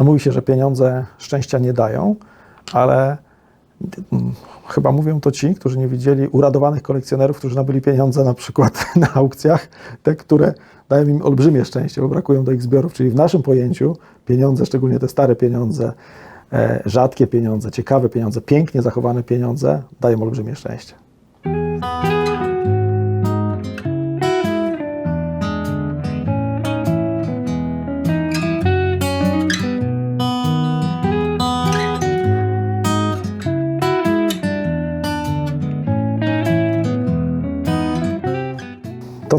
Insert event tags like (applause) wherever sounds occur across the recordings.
No mówi się, że pieniądze szczęścia nie dają, ale mm, chyba mówią to ci, którzy nie widzieli uradowanych kolekcjonerów, którzy nabyli pieniądze na przykład (laughs) na aukcjach, te, które dają im olbrzymie szczęście, bo brakują do ich zbiorów. Czyli w naszym pojęciu pieniądze, szczególnie te stare pieniądze, e, rzadkie pieniądze, ciekawe pieniądze, pięknie zachowane pieniądze dają olbrzymie szczęście.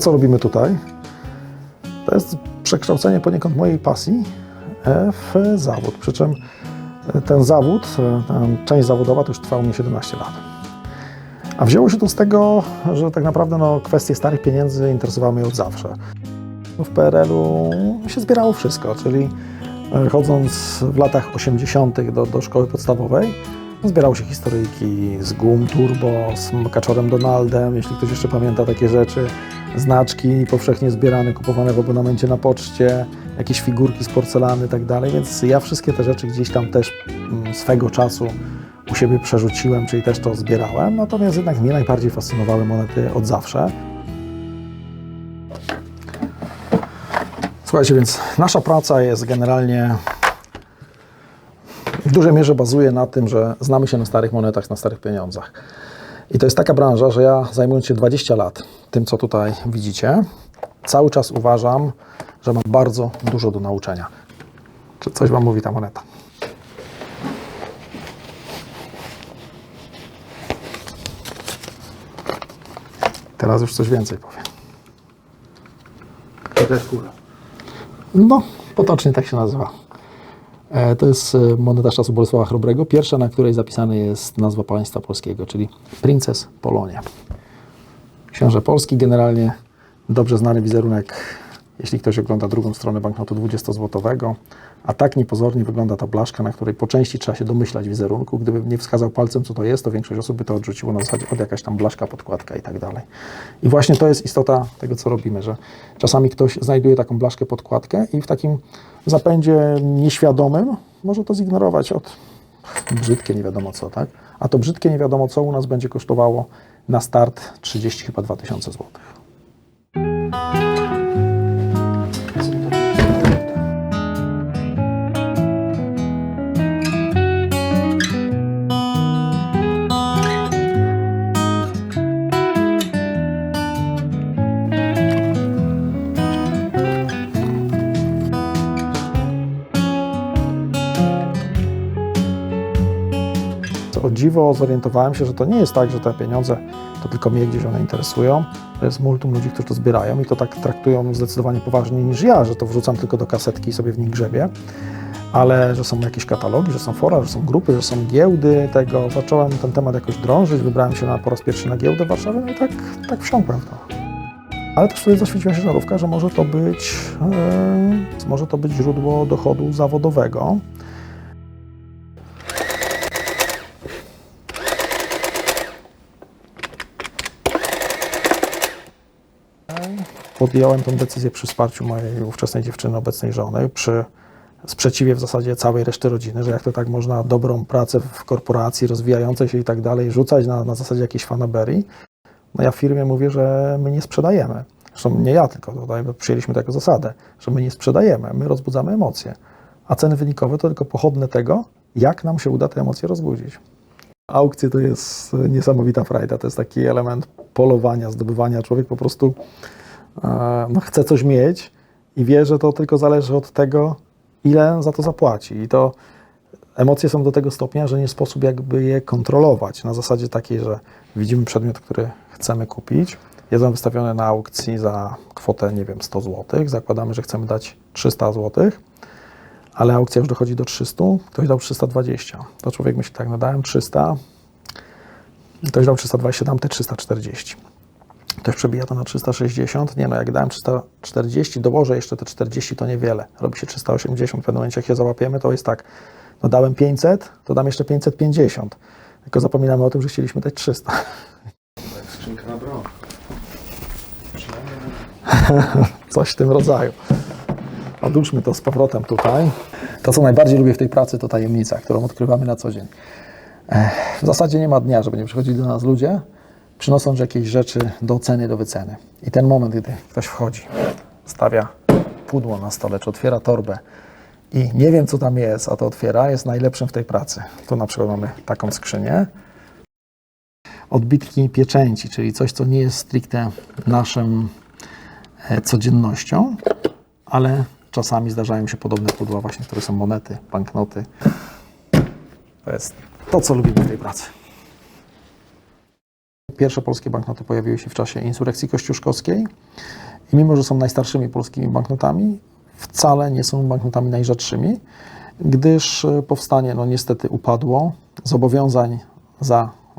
Co robimy tutaj, to jest przekształcenie poniekąd mojej pasji e, w zawód. Przy czym e, ten zawód, e, część zawodowa to już trwało mi 17 lat. A wzięło się to z tego, że tak naprawdę no, kwestie starych pieniędzy interesowały mnie od zawsze. W PRL-u się zbierało wszystko, czyli chodząc w latach 80. do, do szkoły podstawowej, zbierało się historyjki z gum turbo, z kaczorem Donaldem, jeśli ktoś jeszcze pamięta takie rzeczy, znaczki powszechnie zbierane, kupowane w abonamencie na poczcie, jakieś figurki z porcelany i tak dalej, więc ja wszystkie te rzeczy gdzieś tam też mm, swego czasu u siebie przerzuciłem, czyli też to zbierałem, natomiast jednak mnie najbardziej fascynowały monety od zawsze. Słuchajcie, więc nasza praca jest generalnie w dużej mierze bazuje na tym, że znamy się na starych monetach, na starych pieniądzach. I to jest taka branża, że ja zajmując się 20 lat tym, co tutaj widzicie, cały czas uważam, że mam bardzo dużo do nauczenia. Czy coś Wam mówi ta moneta? Teraz już coś więcej powiem. To też kula. No, potocznie tak się nazywa. E, To jest e, moneta czasu Bolesława Chrobrego, pierwsza, na której zapisana jest nazwa państwa polskiego, czyli Princes Polonia. Książę Polski, generalnie dobrze znany wizerunek, jeśli ktoś ogląda drugą stronę banknotu 20-złotowego, a tak niepozornie wygląda ta blaszka, na której po części trzeba się domyślać wizerunku. Gdybym nie wskazał palcem, co to jest, to większość osób by to odrzuciło na zasadzie od jakaś tam blaszka, podkładka i tak dalej. I właśnie to jest istota tego, co robimy, że czasami ktoś znajduje taką blaszkę, podkładkę i w takim zapędzie nieświadomym może to zignorować od brzydkie nie wiadomo co, tak? A to brzydkie nie wiadomo co u nas będzie kosztowało na start 30 chyba 2000 złotych. Dziwo zorientowałem się, że to nie jest tak, że te pieniądze to tylko mnie gdzieś one interesują. To jest multum ludzi, którzy to zbierają i to tak traktują zdecydowanie poważniej niż ja, że to wrzucam tylko do kasetki i sobie w nich grzebię. Ale że są jakieś katalogi, że są fora, że są grupy, że są giełdy tego. Zacząłem ten temat jakoś drążyć, wybrałem się na, po raz pierwszy na giełdę w Warszawie no i tak, tak wsiąkłem w to. Ale też wtedy zaświeciła się żarówka, że może to być, e, może to być źródło dochodu zawodowego. Podjąłem tę decyzję przy wsparciu mojej ówczesnej dziewczyny, obecnej żony, przy sprzeciwie w zasadzie całej reszty rodziny, że jak to tak można dobrą pracę w korporacji rozwijającej się i tak dalej rzucać na, na zasadzie jakiejś fanaberii. No ja firmie mówię, że my nie sprzedajemy. Zresztą nie ja, tylko tutaj przyjęliśmy taką zasadę, że my nie sprzedajemy, my rozbudzamy emocje. A ceny wynikowe to tylko pochodne tego, jak nam się uda te emocje rozbudzić. Aukcje to jest niesamowita frajda, to jest taki element polowania, zdobywania. Człowiek po prostu e, no, chce coś mieć i wie, że to tylko zależy od tego, ile za to zapłaci. I to emocje są do tego stopnia, że nie sposób jakby je kontrolować. Na zasadzie takiej, że widzimy przedmiot, który chcemy kupić, jest on wystawiony na aukcji za kwotę, nie wiem, 100 zł. Zakładamy, że chcemy dać 300 zł, ale aukcja już dochodzi do 300, ktoś dał 320. To człowiek myśli tak, no dałem 300, ktoś dał 320, dam te 340. Ktoś przebija to na 360. Nie no, jak dałem 340, dołożę jeszcze te 40, to niewiele. Robi się 380. W pewnym momencie, jak je załapiemy, to jest tak, no dałem 500, to dam jeszcze 550. Tylko zapominamy o tym, że chcieliśmy dać 300. Jak skrzynka na broń. (laughs) Coś w tym rodzaju. Odłóżmy to z powrotem tutaj. To, co najbardziej lubię w tej pracy, to tajemnica, którą odkrywamy na co dzień. W zasadzie nie ma dnia, żeby nie przychodzili do nas ludzie, przynosząc jakieś rzeczy do oceny, do wyceny. I ten moment, gdy ktoś wchodzi, stawia pudło na stole, czy otwiera torbę i nie wiem, co tam jest, a to otwiera, jest najlepszym w tej pracy. Tu na przykład mamy taką skrzynię. Odbitki pieczęci, czyli coś, co nie jest stricte naszą e, codziennością, ale czasami zdarzają się podobne pudła właśnie, które są monety, banknoty. To jest to, co lubimy w tej pracy. Pierwsze polskie banknoty pojawiły się w czasie insurrekcji kościuszkowskiej i mimo, że są najstarszymi polskimi banknotami, wcale nie są banknotami najrzadszymi, gdyż powstanie no niestety upadło. Zobowiązań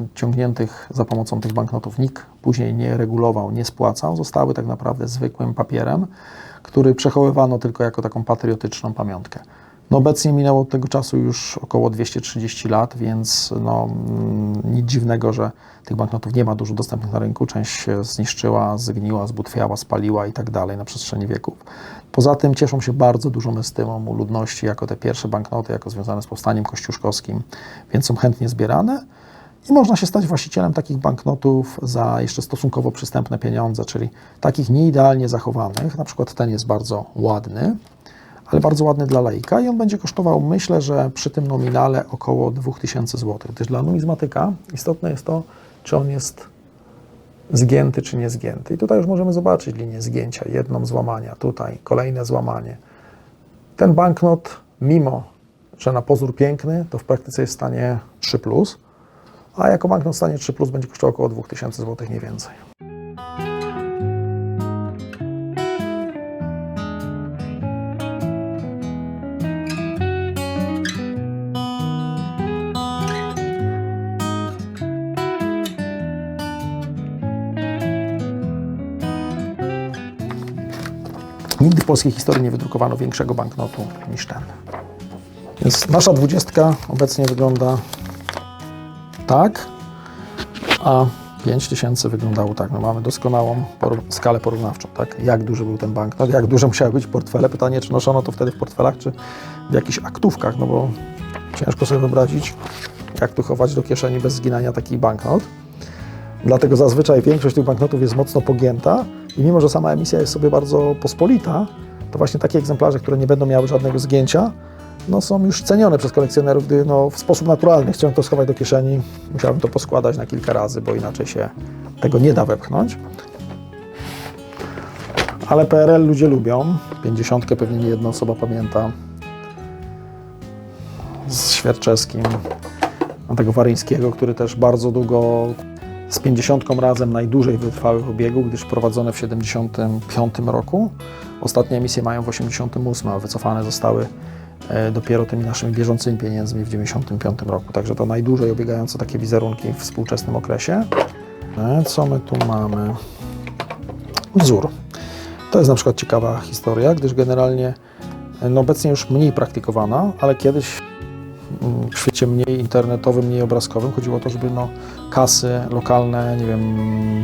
zaciągniętych za pomocą tych banknotów nikt później nie regulował, nie spłacał. Zostały tak naprawdę zwykłym papierem, który przechowywano tylko jako taką patriotyczną pamiątkę. No obecnie minęło od tego czasu już około 230 lat, więc no, mm, nic dziwnego, że tych banknotów nie ma dużo dostępnych na rynku. Część się zniszczyła, zgniła, zbutwiała, spaliła i tak dalej na przestrzeni wieków. Poza tym cieszą się bardzo dużą estymą u ludności jako te pierwsze banknoty, jako związane z powstaniem kościuszkowskim, więc są chętnie zbierane. I można się stać właścicielem takich banknotów za jeszcze stosunkowo przystępne pieniądze, czyli takich nieidealnie zachowanych. Na przykład ten jest bardzo ładny, ale bardzo ładny dla laika i on będzie kosztował, myślę, że przy tym nominale około 2000 zł. Gdyż dla numizmatyka istotne jest to, czy on jest zgięty, czy nie zgięty. I tutaj już możemy zobaczyć linię zgięcia, jedną złamania, tutaj kolejne złamanie. Ten banknot, mimo że na pozór piękny, to w praktyce jest w stanie 3+, a jako banknot w stanie 3+, będzie kosztował około 2000 zł, nie więcej. Nigdy w polskiej historii nie wydrukowano większego banknotu niż ten. Więc nasza dwudziestka obecnie wygląda tak, a 5000 wyglądało tak. No mamy doskonałą por- skalę porównawczą, tak? Jak duży był ten banknot, jak duże musiały być portfele. Pytanie, czy noszono to wtedy w portfelach, czy w jakichś aktówkach, no bo ciężko sobie wyobrazić, jak tu chować do kieszeni bez zginania taki banknot. Dlatego zazwyczaj większość tych banknotów jest mocno pogięta i mimo, że sama emisja jest sobie bardzo pospolita, to właśnie takie egzemplarze, które nie będą miały żadnego zgięcia, no są już cenione przez kolekcjonerów, gdy no, w sposób naturalny chcą to schować do kieszeni, musiałbym to poskładać na kilka razy, bo inaczej się tego nie da wepchnąć. Ale PRL ludzie lubią. 50 pewnie nie jedna osoba pamięta. Z Świerczewskim, tego Waryńskiego, który też bardzo długo z 50 razem najdłużej wytrwały w obiegu, gdyż prowadzone w 75 roku. Ostatnie emisje mają w 88, a wycofane zostały dopiero tymi naszymi bieżącymi pieniędzmi w 95 roku. Także to najdłużej obiegające takie wizerunki w współczesnym okresie. E, Co my tu mamy? Wzór. To jest na przykład ciekawa historia, gdyż generalnie e, no obecnie już mniej praktykowana, ale kiedyś mm, w świecie mniej internetowym, mniej obrazkowym chodziło o to, żeby no, kasy lokalne, nie wiem,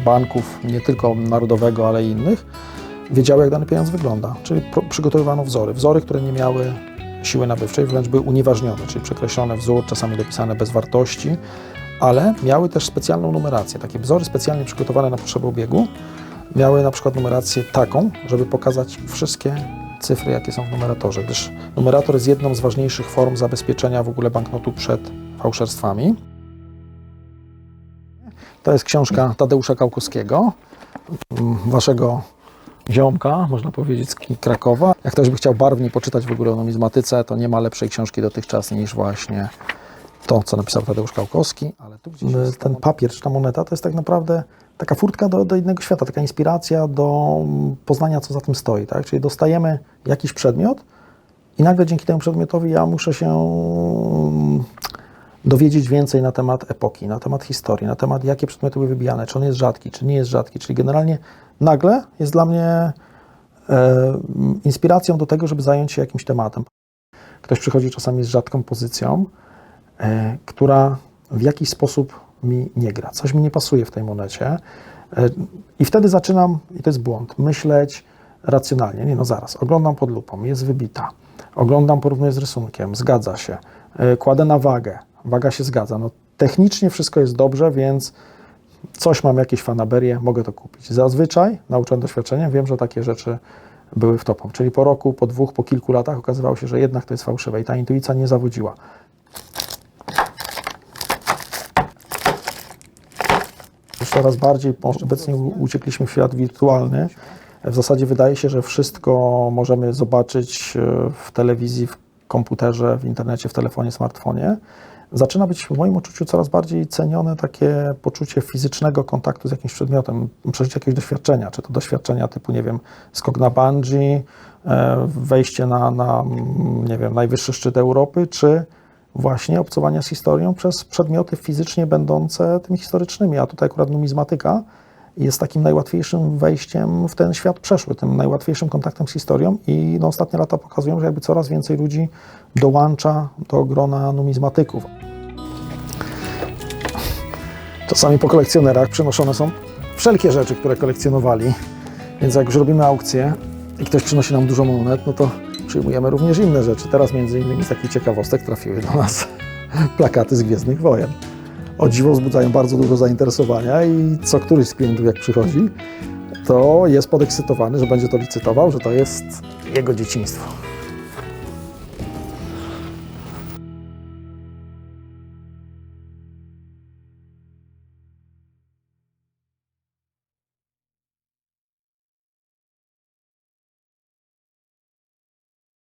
banków, nie tylko narodowego, ale i innych, wiedziały, jak dany pieniądz wygląda. Czyli przygotowywano wzory. Wzory, które nie miały siły nabywczej, wręcz były unieważnione, czyli przekreślony wzór, czasami dopisane bez wartości, ale miały też specjalną numerację. Takie wzory specjalnie przygotowane na potrzeby obiegu miały na przykład numerację taką, żeby pokazać wszystkie cyfry, jakie są w numeratorze, gdyż numerator jest jedną z ważniejszych form zabezpieczenia w ogóle banknotu przed fałszerstwami. To jest książka Tadeusza Kałkowskiego, mm, waszego ziomka, można powiedzieć, z Krakowa. Jak ktoś by chciał barwniej poczytać w ogóle o numizmatyce, to nie ma lepszej książki dotychczas niż właśnie to, co napisał Tadeusz Kałkowski. Ale tu gdzieś jest ten papier, czy ta moneta, to jest tak naprawdę taka furtka do, do innego świata, taka inspiracja do poznania, co za tym stoi. Tak? Czyli dostajemy jakiś przedmiot i nagle dzięki temu przedmiotowi ja muszę się dowiedzieć więcej na temat epoki, na temat historii, na temat jakie przedmioty były wybijane, czy on jest rzadki, czy nie jest rzadki. Czyli generalnie nagle jest dla mnie e, inspiracją do tego, żeby zająć się jakimś tematem. Ktoś przychodzi czasami z rzadką pozycją, e, która w jakiś sposób mi nie gra. Coś mi nie pasuje w tej monecie. E, I wtedy zaczynam, i to jest błąd, myśleć racjonalnie. Nie no zaraz, oglądam pod lupą, jest wybita. Oglądam, porównuję z rysunkiem, zgadza się. E, Kładę na wagę, waga się zgadza. No, technicznie wszystko jest dobrze, więc coś mam, jakieś fanaberie, mogę to kupić. Zazwyczaj, nauczony doświadczeniem, wiem, że takie rzeczy były w topu. Czyli po roku, po dwóch, po kilku latach okazywało się, że jednak to jest fałszywe i ta intuicja nie zawodziła. Już coraz bardziej obecnie uciekliśmy w świat wirtualny. W zasadzie wydaje się, że wszystko możemy zobaczyć e, w telewizji, w komputerze, w internecie, w telefonie, smartfonie. Zaczyna być w moim odczuciu coraz bardziej cenione takie poczucie fizycznego kontaktu z jakimś przedmiotem, przeżycie jakiegoś doświadczenia, czy to doświadczenia typu, nie wiem, skok na bungee, e, wejście na, na mm, nie wiem, najwyższy szczyt Europy, czy właśnie obcowania z historią przez przedmioty fizycznie będące tymi historycznymi, a tutaj akurat numizmatyka jest takim najłatwiejszym wejściem w ten świat przeszły, tym najłatwiejszym kontaktem z historią i no, ostatnie lata pokazują, że jakby coraz więcej ludzi dołącza do grona numizmatyków. Czasami po kolekcjonerach przenoszone są wszelkie rzeczy, które kolekcjonowali, więc jak już robimy aukcję i ktoś przynosi nam dużo monet, no to przyjmujemy również inne rzeczy. Teraz między innymi z takich ciekawostek trafiły do nas (laughs) plakaty z Gwiezdnych Wojen. O dziwo wzbudzają bardzo dużo zainteresowania i co któryś z klientów jak przychodzi, to jest podekscytowany, że będzie to licytował, że to jest jego dzieciństwo.